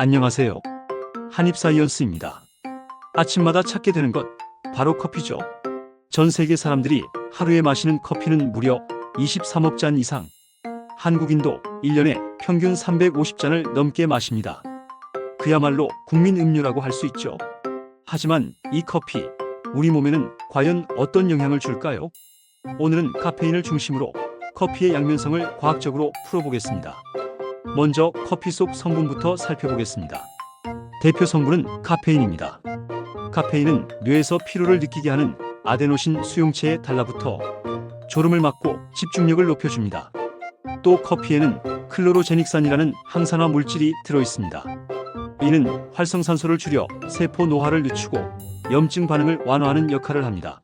안녕하세요. 한입사이언스입니다. 아침마다 찾게 되는 것, 바로 커피죠. 전 세계 사람들이 하루에 마시는 커피는 무려 23억 잔 이상. 한국인도 1년에 평균 350잔을 넘게 마십니다. 그야말로 국민 음료라고 할 수 있죠. 하지만 이 커피, 우리 몸에는 과연 어떤 영향을 줄까요? 오늘은 카페인을 중심으로 커피의 양면성을 과학적으로 풀어보겠습니다. 먼저 커피 속 성분부터 살펴보겠습니다. 대표 성분은 카페인입니다. 카페인은 뇌에서 피로를 느끼게 하는 아데노신 수용체에 달라붙어 졸음을 막고 집중력을 높여줍니다. 또 커피에는 클로로제닉산이라는 항산화 물질이 들어 있습니다. 이는 활성산소를 줄여 세포 노화를 늦추고 염증 반응을 완화하는 역할을 합니다.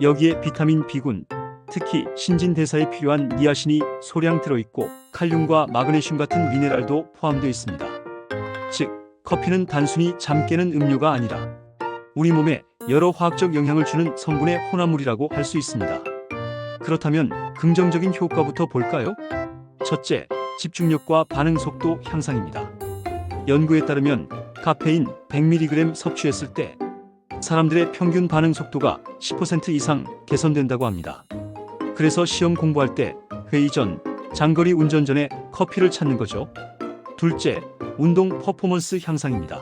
여기에 비타민 B군, 특히 신진대사에 필요한 니아신이 소량 들어있고 칼륨과 마그네슘 같은 미네랄도 포함되어 있습니다. 즉, 커피는 단순히 잠 깨는 음료가 아니라 우리 몸에 여러 화학적 영향을 주는 성분의 혼합물이라고 할 수 있습니다. 그렇다면 긍정적인 효과부터 볼까요? 첫째, 집중력과 반응 속도 향상입니다. 연구에 따르면 카페인 100mg 섭취했을 때 사람들의 평균 반응 속도가 10% 이상 개선된다고 합니다. 그래서 시험 공부할 때 회의 전, 장거리 운전 전에 커피를 찾는 거죠. 둘째, 운동 퍼포먼스 향상입니다.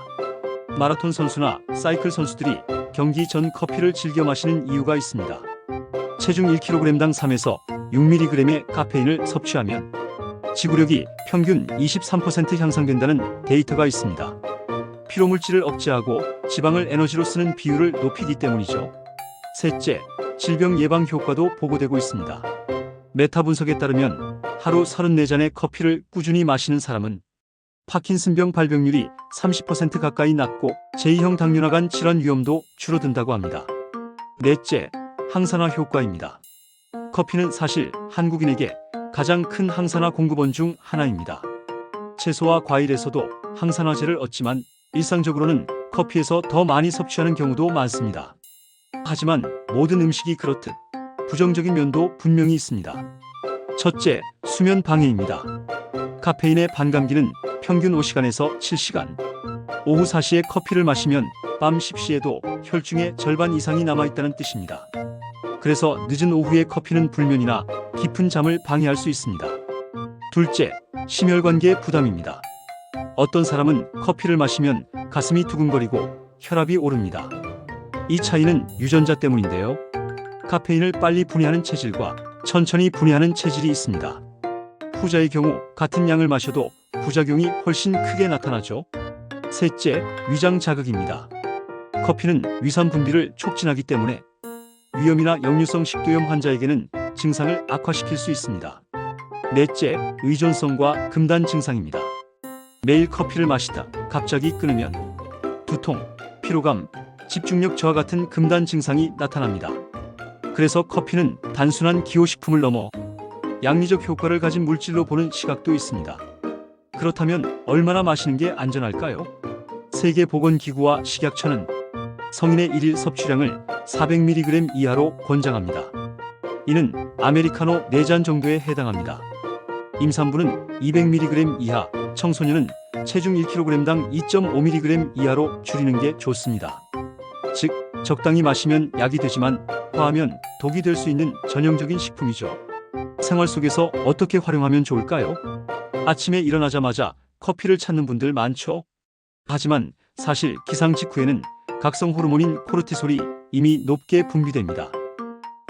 마라톤 선수나 사이클 선수들이 경기 전 커피를 즐겨 마시는 이유가 있습니다. 체중 1kg당 3에서 6mg의 카페인을 섭취하면 지구력이 평균 23% 향상된다는 데이터가 있습니다. 피로물질을 억제하고 지방을 에너지로 쓰는 비율을 높이기 때문이죠. 셋째, 질병 예방 효과도 보고되고 있습니다. 메타 분석에 따르면 하루 34잔의 커피를 꾸준히 마시는 사람은 파킨슨병 발병률이 30% 가까이 낮고 제2형 당뇨나 간 질환 위험도 줄어든다고 합니다. 넷째, 항산화 효과입니다. 커피는 사실 한국인에게 가장 큰 항산화 공급원 중 하나입니다. 채소와 과일에서도 항산화제를 얻지만 일상적으로는 커피에서 더 많이 섭취하는 경우도 많습니다. 하지만 모든 음식이 그렇듯 부정적인 면도 분명히 있습니다. 첫째, 수면 방해입니다. 카페인의 반감기는 평균 5시간에서 7시간. 오후 4시에 커피를 마시면 밤 10시에도 혈중의 절반 이상이 남아있다는 뜻입니다. 그래서 늦은 오후에 커피는 불면이나 깊은 잠을 방해할 수 있습니다. 둘째, 심혈관계 부담입니다. 어떤 사람은 커피를 마시면 가슴이 두근거리고 혈압이 오릅니다. 이 차이는 유전자 때문인데요. 카페인을 빨리 분해하는 체질과 천천히 분해하는 체질이 있습니다. 후자의 경우 같은 양을 마셔도 부작용이 훨씬 크게 나타나죠. 셋째, 위장 자극입니다. 커피는 위산 분비를 촉진하기 때문에 위염이나 역류성 식도염 환자에게는 증상을 악화시킬 수 있습니다. 넷째, 의존성과 금단 증상입니다. 매일 커피를 마시다 갑자기 끊으면 두통, 피로감, 집중력 저하 같은 금단 증상이 나타납니다. 그래서 커피는 단순한 기호식품을 넘어 양리적 효과를 가진 물질로 보는 시각도 있습니다. 그렇다면 얼마나 마시는 게 안전할까요? 세계보건기구와 식약처는 성인의 일일 섭취량을 400mg 이하로 권장합니다. 이는 아메리카노 4잔 정도에 해당합니다. 임산부는 200mg 이하, 청소년은 체중 1kg당 2.5mg 이하로 줄이는 게 좋습니다. 즉, 적당히 마시면 약이 되지만 과하면 독이 될 수 있는 전형적인 식품이죠. 생활 속에서 어떻게 활용하면 좋을까요? 아침에 일어나자마자 커피를 찾는 분들 많죠? 하지만 사실 기상 직후에는 각성 호르몬인 코르티솔이 이미 높게 분비됩니다.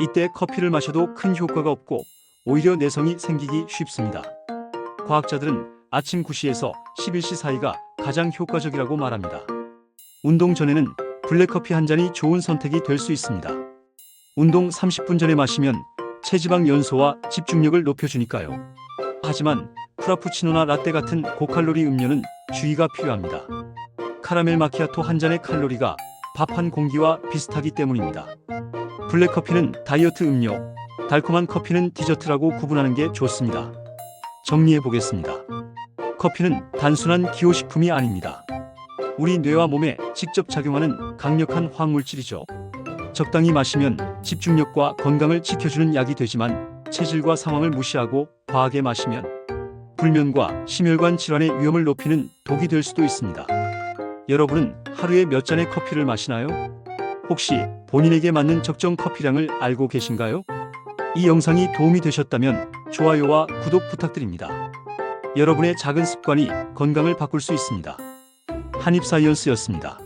이때 커피를 마셔도 큰 효과가 없고 오히려 내성이 생기기 쉽습니다. 과학자들은 아침 9시에서 11시 사이가 가장 효과적이라고 말합니다. 운동 전에는 블랙커피 한 잔이 좋은 선택이 될 수 있습니다. 운동 30분 전에 마시면 체지방 연소와 집중력을 높여주니까요. 하지만 프라푸치노나 라떼 같은 고칼로리 음료는 주의가 필요합니다. 카라멜 마키아토 한 잔의 칼로리가 밥 한 공기와 비슷하기 때문입니다. 블랙커피는 다이어트 음료, 달콤한 커피는 디저트라고 구분하는 게 좋습니다. 정리해 보겠습니다. 커피는 단순한 기호식품이 아닙니다. 우리 뇌와 몸에 직접 작용하는 강력한 화학물질이죠. 적당히 마시면 집중력과 건강을 지켜주는 약이 되지만 체질과 상황을 무시하고 과하게 마시면 불면과 심혈관 질환의 위험을 높이는 독이 될 수도 있습니다. 여러분은 하루에 몇 잔의 커피를 마시나요? 혹시 본인에게 맞는 적정 커피량을 알고 계신가요? 이 영상이 도움이 되셨다면 좋아요와 구독 부탁드립니다. 여러분의 작은 습관이 건강을 바꿀 수 있습니다. 한입사이언스였습니다.